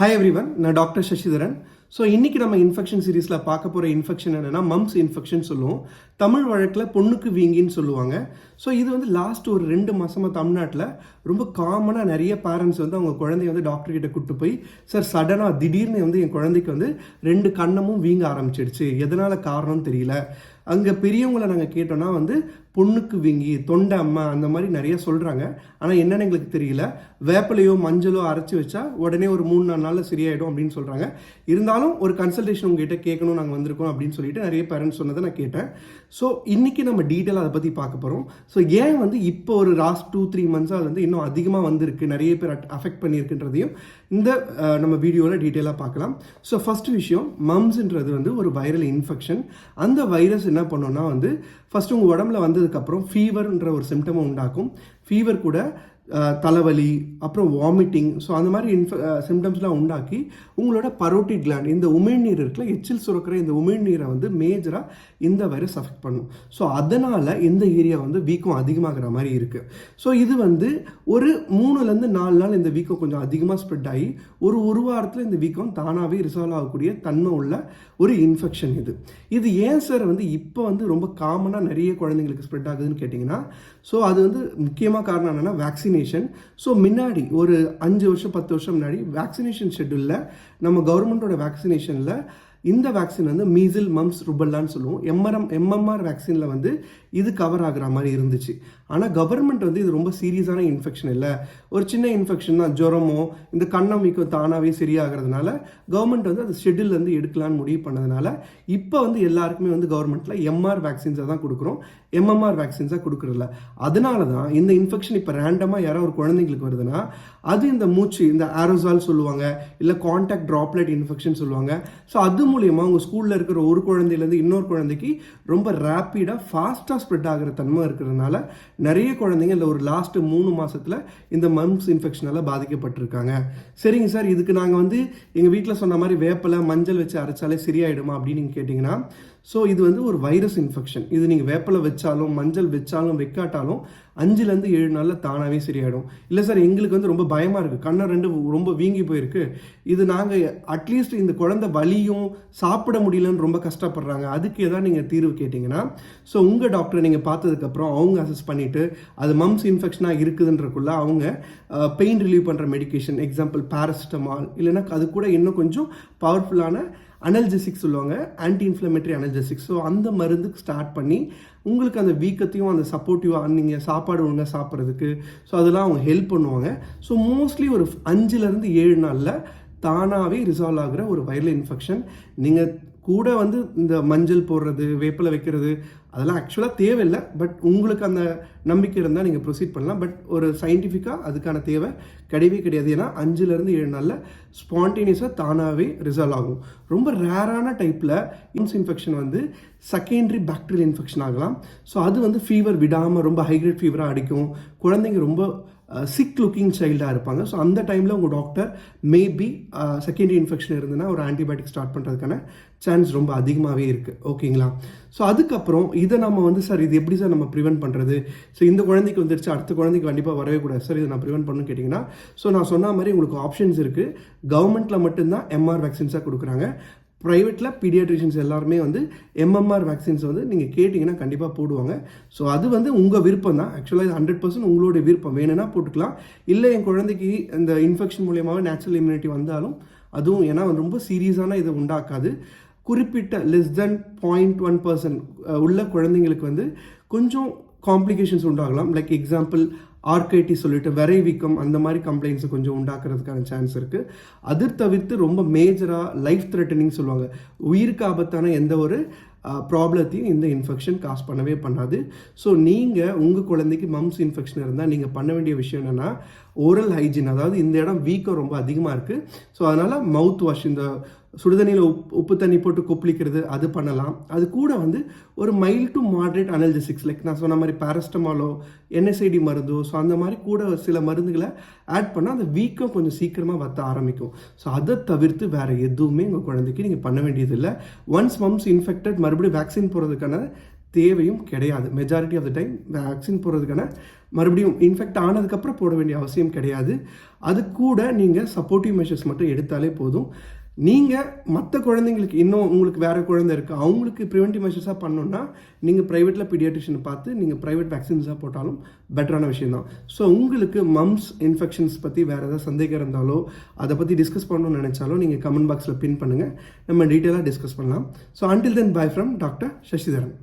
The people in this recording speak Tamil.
ஹாய் எவ்ரிவன் நான் டாக்டர் சசிதரன். ஸோ இன்றைக்கி நம்ம இன்ஃபெக்ஷன் சீரீஸில் பார்க்க போகிற இன்ஃபெக்ஷன் என்னென்னா மம்ஸ் இன்ஃபெக்ஷன் சொல்லுவோம். தமிழ் வழக்கில் பொண்ணுக்கு வீங்கின்னு சொல்லுவாங்க. ஸோ இது வந்து லாஸ்ட் ஒரு ரெண்டு மாதமாக தமிழ்நாட்டில் ரொம்ப காமனாக நிறைய பேரண்ட்ஸ் வந்து அவங்க குழந்தைய வந்து டாக்டர்கிட்ட கூட்டு போய் சார் சடனாக திடீர்னு வந்து என் குழந்தைக்கு வந்து ரெண்டு கண்ணமும் வீங்க ஆரம்பிச்சிடுச்சு எதனால் காரணம் தெரியல. அங்கே பெரியவங்களை நாங்கள் கேட்டோம்னா வந்து பொண்ணுக்கு வீங்கி தொண்டை அம்மா அந்த மாதிரி நிறைய சொல்கிறாங்க ஆனால் என்னென்னு எங்களுக்கு தெரியல. வேப்பிலையோ மஞ்சளோ அரைச்சி வச்சா உடனே ஒரு மூணு நாலு நாளில் சரியாயிடும் அப்படின்னு சொல்கிறாங்க இருந்தாலும் ஒரு கன்சல்டேஷன் உங்ககிட்ட கேட்கணும் நாங்கள் வந்திருக்கோம் அப்படின்னு சொல்லிட்டு நிறைய பேரண்ட்ஸ் சொன்னதை நான் கேட்டேன். ஸோ இன்றைக்கி நம்ம டீட்டெயிலாக அதை பற்றி பார்க்க போகிறோம் ஸோ ஏன் வந்து இப்போ ஒரு லாஸ்ட் டூ த்ரீ மந்த்ஸாக அது வந்து இன்னும் அதிகமாக வந்திருக்கு நிறைய பேர் அஃபெக்ட் பண்ணியிருக்குன்றதையும் இந்த நம்ம வீடியோவில் டீட்டெயிலாக பார்க்கலாம். ஸோ ஃபஸ்ட்டு விஷயம் மம்ஸ்ன்றது வந்து ஒரு வைரல் இன்ஃபெக்ஷன் அந்த வைரஸ் என்ன பண்ணோன்னா வந்து ஃபஸ்ட்டு உங்கள் உடம்புல வந்ததுக்கப்புறம் ஃபீவர்ன்ற ஒரு சிம்டமை உண்டாக்கும். ஃபீவர் கூட தலைவலி அப்புறம் வாமிட்டிங் ஸோ அந்த மாதிரி இன்ஃப சிம்டம்ஸ்லாம் உண்டாக்கி உங்களோட பரோட்டி கிளாண்ட் இந்த உமிழ்நீர் இருக்குல்ல எச்சில் சுரக்கிற இந்த உமிழ்நீரை வந்து மேஜராக இந்த வைரஸ் அஃபெக்ட் பண்ணும். ஸோ அதனால் இந்த ஏரியா வந்து வீக்கம் அதிகமாகிற மாதிரி இருக்குது ஸோ இது வந்து ஒரு மூணுலேருந்து நாலு நாள் இந்த வீக்கம் கொஞ்சம் அதிகமாக ஸ்ப்ரெட் ஆகி ஒரு ஒரு வாரத்தில் இந்த வீக்கம் தானாகவே ரிசால்வ் ஆகக்கூடிய தன்மை உள்ள ஒரு இன்ஃபெக்ஷன் இது. இது ஏன் சார் வந்து இப்போ வந்து ரொம்ப காமனாக நிறைய குழந்தைங்களுக்கு ஸ்ப்ரெட் ஆகுதுன்னு கேட்டிங்கன்னா ஸோ அது வந்து முக்கியமாக காரணம் என்னென்னா வேக்சினேஷன் ஸோ முன்னாடி ஒரு அஞ்சு வருஷம் பத்து வருஷம் முன்னாடி வேக்சினேஷன் ஷெட்யூலில் நம்ம கவர்மெண்ட்டோட வேக்சினேஷனில் இந்த வேக்சின் வந்து மீசில் மம்ஸ் ருபல்லான்னு சொல்லுவோம். எம்ஆர்எம் எம்எம்ஆர் வேக்சினில் வந்து இது கவர் ஆகுற மாதிரி இருந்துச்சு. ஆனால் கவர்மெண்ட் வந்து இது ரொம்ப சீரியஸான இன்ஃபெக்ஷன் இல்லை. ஒரு சின்ன இன்ஃபெக்ஷன் தான். ஜுரமோ இந்த கண்ணம் தானாகவே சரியாகிறதுனால கவர்மெண்ட் வந்து அது ஷெட்யூல் வந்து எடுக்கலான்னு முடிவு பண்ணதுனால இப்போ வந்து எல்லாருக்குமே வந்து கவர்மெண்ட்டில் எம்ஆர் வேக்சின்ஸை தான் கொடுக்குறோம். எம்எம்ஆர் வேக்சின்ஸாக கொடுக்குறதில்ல. அதனால தான் இந்த இன்ஃபெக்ஷன் இப்போ ரேண்டமாக யாரோ ஒரு குழந்தைங்களுக்கு வருதுன்னா அது இந்த மூச்சு இந்த ஆரோசால் சொல்லுவாங்க இல்லை காண்டாக்ட் ட்ராப்லெட் இன்ஃபெக்ஷன் சொல்லுவாங்க. ஸோ அது மூலியமாக உங்கள் ஸ்கூலில் இருக்கிற ஒரு குழந்தையிலேருந்து இன்னொரு குழந்தைக்கு ரொம்ப ரேப்பிடாக ஃபாஸ்ட்டாக ஸ்ப்ரெட் ஆகிற தன்மை இருக்கிறதுனால நிறைய குழந்தைங்க இல்லை ஒரு லாஸ்ட்டு மூணு மாதத்தில் இந்த மம்ஸ் இன்ஃபெக்ஷனால் பாதிக்கப்பட்டிருக்காங்க. சரிங்க சார் இதுக்கு நாங்கள் வந்து எங்கள் வீட்டில் சொன்ன மாதிரி வேப்பலை மஞ்சள் வச்சு அரைச்சாலே சரியாயிடுமா அப்படின்னு நீங்கள் கேட்டிங்கன்னா ஸோ இது வந்து ஒரு வைரஸ் இன்ஃபெக்ஷன் இது நீங்கள் வேப்பலை வச்சாலும் மஞ்சள் வச்சாலும் வைக்காட்டாலும் அஞ்சுலேருந்து ஏழு நாளில் தானாகவே சரியாயிடும். இல்லை சார் எங்களுக்கு வந்து ரொம்ப பயமாக இருக்குது கண்ணை ரெண்டு ரொம்ப வீங்கி போயிருக்கு. இது நாங்கள் அட்லீஸ்ட் இந்த குழந்தை வலியும் சாப்பிட முடியலன்னு ரொம்ப கஷ்டப்படுறாங்க. அதுக்கு ஏதாவது நீங்கள் தீர்வு கேட்டிங்கன்னா ஸோ உங்கள் டாக்டரை நீங்கள் பார்த்ததுக்கப்புறம் அவங்க அசஸ் பண்ணிவிட்டு அது மம்ஸ் இன்ஃபெக்ஷனாக இருக்குதுன்றக்குள்ள அவங்க பெயின் ரிலீவ் பண்ணுற மெடிகேஷன் எக்ஸாம்பிள் பாராசிட்டமால் இல்லைனா அது கூட இன்னும் கொஞ்சம் பவர்ஃபுல்லான அனல்ஜெசிக்ஸ் சொல்லுவாங்க ஆன்டி இன்ஃப்ளமேட்டரி அனல்ஜெசிக்ஸ் ஸோ அந்த மருந்துக்கு ஸ்டார்ட் பண்ணி உங்களுக்கு அந்த வீக்கத்தையும் அந்த சப்போர்ட்டிவாக நீங்கள் சாப்பாடு ஒழுங்காக சாப்பிட்றதுக்கு ஸோ அதெல்லாம் அவங்க ஹெல்ப் பண்ணுவாங்க. ஸோ மோஸ்ட்லி ஒரு அஞ்சுலேருந்து ஏழு நாளில் தானாகவே ரிசால்வ் ஆகிற ஒரு வைரல் இன்ஃபெக்ஷன் நீங்கள் கூட வந்து இந்த மஞ்சள் போடுறது வேப்பிலை வைக்கிறது அதெல்லாம் ஆக்சுவலாக தேவையில்லை. பட் உங்களுக்கு அந்த நம்பிக்கை இருந்தால் நீங்கள் ப்ரொசீட் பண்ணலாம். பட் ஒரு சயின்டிஃபிக்காக அதுக்கான தேவை கிடையவே கிடையாது. ஏன்னா அஞ்சுலேருந்து ஏழு நாளில் ஸ்பான்டேனியஸாக தானாகவே ரிசால்வ் ஆகும். ரொம்ப ரேரான டைப்பில் இன்ஸ் இன்ஃபெக்ஷன் வந்து செகண்டரி பாக்டீரியல் இன்ஃபெக்ஷன் ஆகலாம். ஸோ அது வந்து ஃபீவர் விடாமல் ரொம்ப ஹைக்ரேட் ஃபீவராக அடிக்கும். குழந்தைங்க ரொம்ப சிக் லுக்கிங் சைல்டாக இருப்பாங்க. ஸோ அந்த டைமில் உங்கள் டாக்டர் மேபி செகண்டரி இன்ஃபெக்ஷன் இருந்ததுன்னா ஒரு ஆன்டிபயோட்டிக் ஸ்டார்ட் பண்ணுறதுக்கான சான்ஸ் ரொம்ப அதிகமாகவே இருக்குது ஓகேங்களா ஸோ அதுக்கப்புறம் இதை நம்ம வந்து சார் இது எப்படி சார் நம்ம ப்ரிவென்ட் பண்ணுறது ஸோ இந்த குழந்தைக்கு வந்துருச்சு அடுத்த குழந்தைக்கு கண்டிப்பாக வரவே கூடாது சார் இதை நான் ப்ரிவெண்ட் பண்ணணும் கேட்டிங்கன்னா ஸோ நான் சொன்ன மாதிரி உங்களுக்கு ஆப்ஷன்ஸ் இருக்குது கவர்மெண்ட்டில் மட்டும்தான் எம்ஆர் வேக்சின்ஸாக கொடுக்குறாங்க. ப்ரைவேட்டில் பீடியாட்ரிஷியன்ஸ் எல்லாருமே வந்து எம்எம்ஆர் வேக்சின்ஸ் வந்து நீங்கள் கேட்டிங்கன்னா கண்டிப்பாக போடுவாங்க. ஸோ அது வந்து உங்கள் விருப்பம் தான். ஆக்சுவலாக இது ஹண்ட்ரட் பர்சன்ட் உங்களுடைய விருப்பம். வேணும்னா போட்டுக்கலாம். இல்லை என் குழந்தைக்கு இந்த இன்ஃபெக்ஷன் மூலியமாகவே நேச்சுரல் இம்யூனிட்டி வந்தாலும் அதுவும் ஏன்னா ரொம்ப சீரியஸான இதை உண்டாக்காது. குறிப்பிட்ட less than point one percent உள்ள குழந்தைங்களுக்கு வந்து கொஞ்சம் காம்ப்ளிகேஷன்ஸ் உண்டாகலாம். லைக் எக்ஸாம்பிள் ஆர்கைட்டி சொல்லிட்டு விரை வீக்கம் அந்த மாதிரி கம்ப்ளைண்ட்ஸை கொஞ்சம் உண்டாக்குறதுக்கான சான்ஸ் இருக்குது அது தவிர்த்து ரொம்ப மேஜராக லைஃப் த்ரெட்டனிங் சொல்லுவாங்க. உயிருக்கு ஆபத்தான எந்த ஒரு ப்ராப்ளத்தையும் இந்த இன்ஃபெக்ஷன் காஸ் பண்ணவே பண்ணாது. ஸோ நீங்கள் உங்கள் குழந்தைக்கு மம்ஸ் இன்ஃபெக்ஷன் இருந்தால் நீங்கள் பண்ண வேண்டிய விஷயம் என்னென்னா ஓரல் ஹைஜீன் அதாவது இந்த இடம் வீக்கம் ரொம்ப அதிகமாக இருக்குது ஸோ அதனால் மவுத் வாஷ் இந்த சுடுதண்ணியில் உப்பு உப்பு தண்ணி போட்டு கொப்பளிக்கிறது அது பண்ணலாம். அது கூட வந்து ஒரு mild to moderate analgesics like நான் சொன்ன மாதிரி பாரஸ்டமாலோ என்எஸ்ஐடி மருந்தோ ஸோ அந்த மாதிரி கூட சில மருந்துகளை ஆட் பண்ணால் அந்த வீக்கம் கொஞ்சம் சீக்கிரமாக வத்த ஆரம்பிக்கும். ஸோ அதை தவிர்த்து வேறு எதுவுமே உங்கள் குழந்தைக்கு நீங்கள் பண்ண வேண்டியதில்லை. ஒன்ஸ் மம்ஸ் இன்ஃபெக்டட் மறுபடியும் வேக்சின் போகிறதுக்கான தேவையும் கிடையாது. Majority of the time vaccine போடுறதுக்கான மறுபடியும் இன்ஃபெக்ட் ஆனதுக்கப்புறம் போட வேண்டிய அவசியம் கிடையாது. அது கூட நீங்கள் சப்போர்ட்டிவ் மெஷர்ஸ் மட்டும் எடுத்தாலே போதும். நீங்கள் மற்ற குழந்தைங்களுக்கு இன்னும் உங்களுக்கு வேறு குழந்தை இருக்குது அவங்களுக்கு ப்ரிவென்டிவ் மெஷர்ஸாக பண்ணணுன்னா நீங்கள் ப்ரைவேட்டில் பீடியாட்ரிஷனை பார்த்து நீங்கள் ப்ரைவேட் வேக்சின்ஸாக போட்டாலும் பெட்டரான விஷயம் தான். ஸோ உங்களுக்கு மம்ஸ் இன்ஃபெக்ஷன்ஸ் பற்றி வேறு ஏதாவது சந்தேகம் இருந்தாலோ அதை பற்றி டிஸ்கஸ் பண்ணணும்னு நினச்சாலும் நீங்கள் கமெண்ட் பாக்ஸில் பின் பண்ணுங்கள் நம்ம டீட்டெயிலாக டிஸ்கஸ் பண்ணலாம். So until then bye from doctor Sasidharan